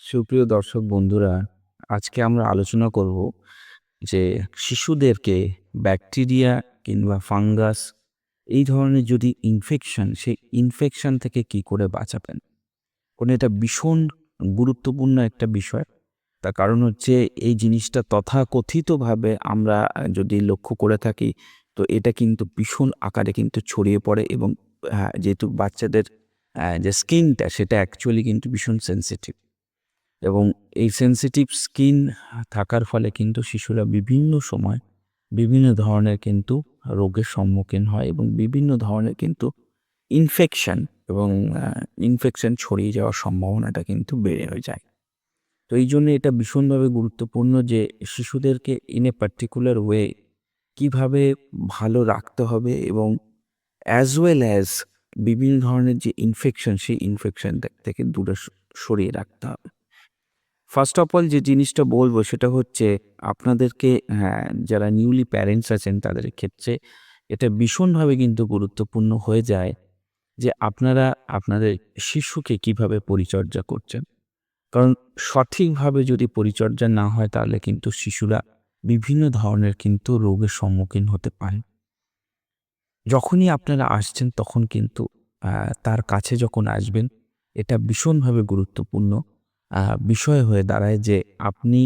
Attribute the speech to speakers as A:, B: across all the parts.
A: সুপ্রিয় দর্শক বন্ধুরা আজকে আমরা আলোচনা করব যে শিশুদেরকে ব্যাকটেরিয়া কিংবা ফাঙ্গাস এই ধরনের যদি ইনফেকশন সেই ইনফেকশন থেকে কি করে বাঁচাবেন? কারণ এটা ভীষণ গুরুত্বপূর্ণ একটা বিষয়। তার কারণ হচ্ছে এই জিনিসটা তথাকথিতভাবে আমরা যদি লক্ষ্য করে থাকি তো এটা কিন্তু ভীষণ আকারে কিন্তু ছড়িয়ে পড়ে এবং আহ, যেহেতু বাচ্চাদের যে স্কিনটা সেটা অ্যাকচুয়ালি কিন্তু ভীষণ সেন্সিটিভ এবং এই সেন্সিটিভ স্কিন থাকার ফলে কিন্তু শিশুরা বিভিন্ন সময় বিভিন্ন ধরনের কিন্তু রোগের সম্মুখীন হয় এবং বিভিন্ন ধরনের কিন্তু ইনফেকশন এবং ইনফেকশন ছড়িয়ে যাওয়ার সম্ভাবনাটা কিন্তু বেড়ে হয়ে যায়। তো এই জন্য এটা ভীষণভাবে গুরুত্বপূর্ণ যে শিশুদেরকে ইন এ পার্টিকুলার ওয়ে কীভাবে ভালো রাখতে হবে এবং অ্যাজ ওয়েল অ্যাজ বিভিন্ন ধরনের যে ইনফেকশন সেই ইনফেকশন থেকে দূরে সরিয়ে রাখতে হবে। ফার্স্ট অফ অল যে জিনিসটা বলব সেটা হচ্ছে আপনাদেরকে হ্যাঁ যারা নিউলি প্যারেন্টস আছেন তাদের ক্ষেত্রে এটা ভীষণভাবে কিন্তু গুরুত্বপূর্ণ হয়ে যায় যে আপনারা আপনাদের শিশুকে কীভাবে পরিচর্যা করছেন। কারণ সঠিকভাবে যদি পরিচর্যা না হয় তাহলে কিন্তু শিশুরা বিভিন্ন ধরনের কিন্তু রোগের সম্মুখীন হতে পারে। যখনই আপনারা আসছেন তখন কিন্তু তার কাছে যখন আসবেন এটা ভীষণভাবে গুরুত্বপূর্ণ। বিষয় হয়ে দাঁড়ায় যে আপনি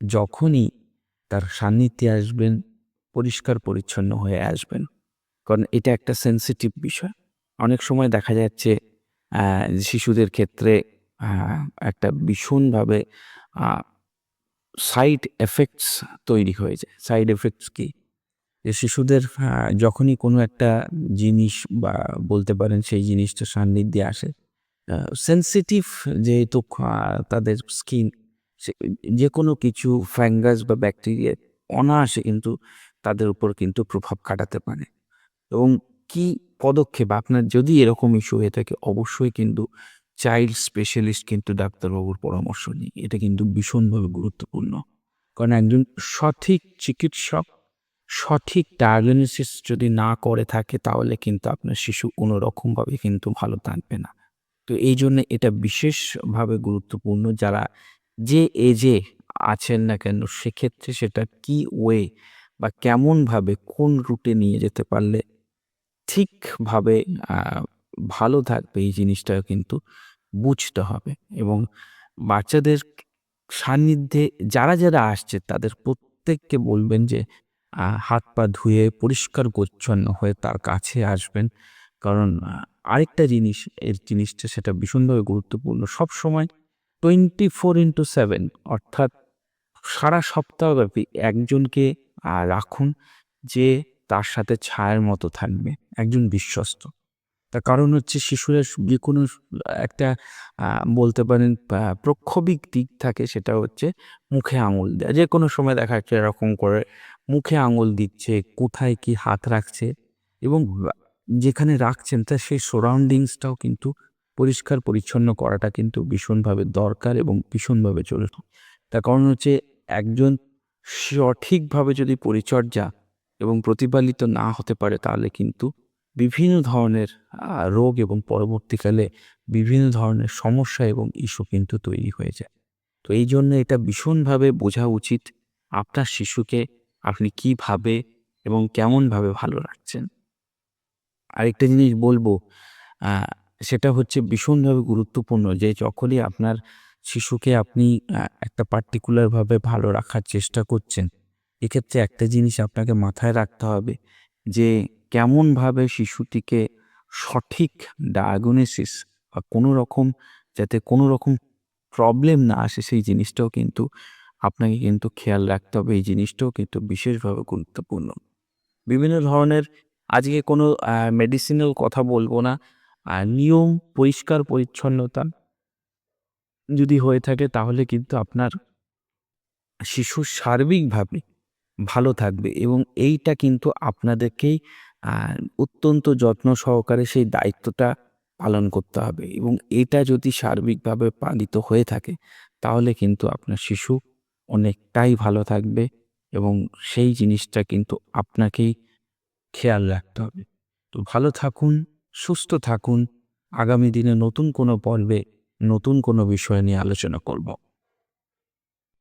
A: যখনই তার সান্নিধ্যে আসবেন, পরিষ্কার পরিচ্ছন্ন হয়ে আসবেন। কারণ এটা একটা সেন্সিটিভ বিষয়। অনেক সময় দেখা যাচ্ছে শিশুদের ক্ষেত্রে একটা ভীষণভাবে সাইড এফেক্টস তৈরি হয়ে যায়। সাইড এফেক্টস কি? যে শিশুদের যখনই কোনো একটা জিনিস বা বলতে পারেন সেই জিনিসটা সান্নিধ্যে আসে সেন্সিটিভ যেহেতু তাদের স্কিন যে কোনো কিছু ফ্যাঙ্গাস বা ব্যাকটেরিয়া অনায়াসে কিন্তু তাদের উপর কিন্তু প্রভাব কাটাতে পারে। এবং কি পদক্ষেপ, আপনার যদি এরকম ইস্যু হয়ে থাকে, অবশ্যই কিন্তু চাইল্ড স্পেশালিস্ট কিন্তু ডাক্তারবাবুর পরামর্শ নিই এটা কিন্তু ভীষণভাবে গুরুত্বপূর্ণ। কারণ একজন সঠিক চিকিৎসক, সঠিক ডায়াগনোসিস যদি না করে থাকে, তাহলে কিন্তু আপনার শিশু কোনো রকমভাবে কিন্তু ভালো থাকবে না। তো এই জন্য এটা বিশেষভাবে গুরুত্বপূর্ণ যারা যে এজে আছেন না কেন, সেক্ষেত্রে সেটা কি ওয়ে বা কেমনভাবে কোন রুটে নিয়ে যেতে পারলে ঠিকভাবে ভালো থাকবে এই জিনিসটা কিন্তু বুঝতে হবে। এবং বাচ্চাদের সান্নিধ্যে যারা যারা আসছে তাদের প্রত্যেককে বলবেন যে হাত পা ধুয়ে পরিষ্কার, পরিচ্ছন্ন হয়ে তার কাছে আসবেন। কারণ আরেকটা জিনিস, এর জিনিসটা সেটা ভীষণভাবে গুরুত্বপূর্ণ। সব সময় টোয়েন্টি ফোর ইন্টু সেভেন অর্থাৎ সারা সপ্তাহব্যাপী একজনকে রাখুন যে তার সাথে ছায়ার মতো থাকবে, একজন বিশ্বস্ত। তার কারণ হচ্ছে শিশুরা যে কোনো একটা বলতে পারেন প্রক্ষোভিক দিক থাকে সেটা হচ্ছে মুখে আঙুল দেওয়া যে কোনো সময় দেখা যাচ্ছে এরকম করে মুখে আঙুল দিচ্ছে, কোথায় কি হাত রাখছে এবং যেখানে রাখছেন, তা সেই সারাউন্ডিংসটাও কিন্তু পরিষ্কার, পরিচ্ছন্ন করাটা কিন্তু ভীষণভাবে দরকার এবং ভীষণভাবে জরুরি। তার কারণ হচ্ছে একজন সঠিকভাবে যদি পরিচর্যা এবং প্রতিপালিত না হতে পারে, তাহলে কিন্তু বিভিন্ন ধরনের রোগ এবং পরবর্তীকালে বিভিন্ন ধরনের সমস্যা এবং ইস্যু কিন্তু তৈরি হয়ে যায়। তো এই জন্য এটা ভীষণভাবে বোঝা উচিত আপনার শিশুকে আপনি কীভাবে এবং কেমনভাবে ভালো রাখছেন। আরেকটা জিনিস বলব সেটা হচ্ছে ভীষণভাবে গুরুত্বপূর্ণ যে যখনই আপনার শিশুকে আপনি একটা পার্টিকুলারভাবে ভালো রাখার চেষ্টা করছেন, এক্ষেত্রে একটা জিনিস আপনাকে মাথায় রাখতে হবে যে কেমনভাবে শিশুটিকে সঠিক ডায়াগনোসিস বা কোনো রকম যাতে কোনো রকম প্রবলেম না আসে সেই জিনিসটাও কিন্তু আপনাকে কিন্তু খেয়াল রাখতে হবে। এই জিনিসটাও কিন্তু বিশেষভাবে গুরুত্বপূর্ণ। বিভিন্ন ধরনের আজকে কোনো মেডিসিনাল কথা বলব না। নিয়ম পরিষ্কার পরিচ্ছন্নতা যদি হয়ে থাকে তাহলে কিন্তু আপনার শিশু সার্বিকভাবে ভালো থাকবে এবং এইটা কিন্তু আপনাদেরকেই অত্যন্ত যত্ন সহকারে সেই দায়িত্বটা পালন করতে হবে এবং এটা যদি সার্বিকভাবে পালিত হয়ে থাকে তাহলে কিন্তু আপনার শিশু অনেকটাই ভালো থাকবে এবং সেই জিনিসটা কিন্তু আপনাকেই খেয়াল রাখতে হবে। তো ভালো থাকুন, সুস্থ থাকুন। আগামী দিনে নতুন কোনো পর্বে নতুন কোনো বিষয় নিয়ে আলোচনা করব।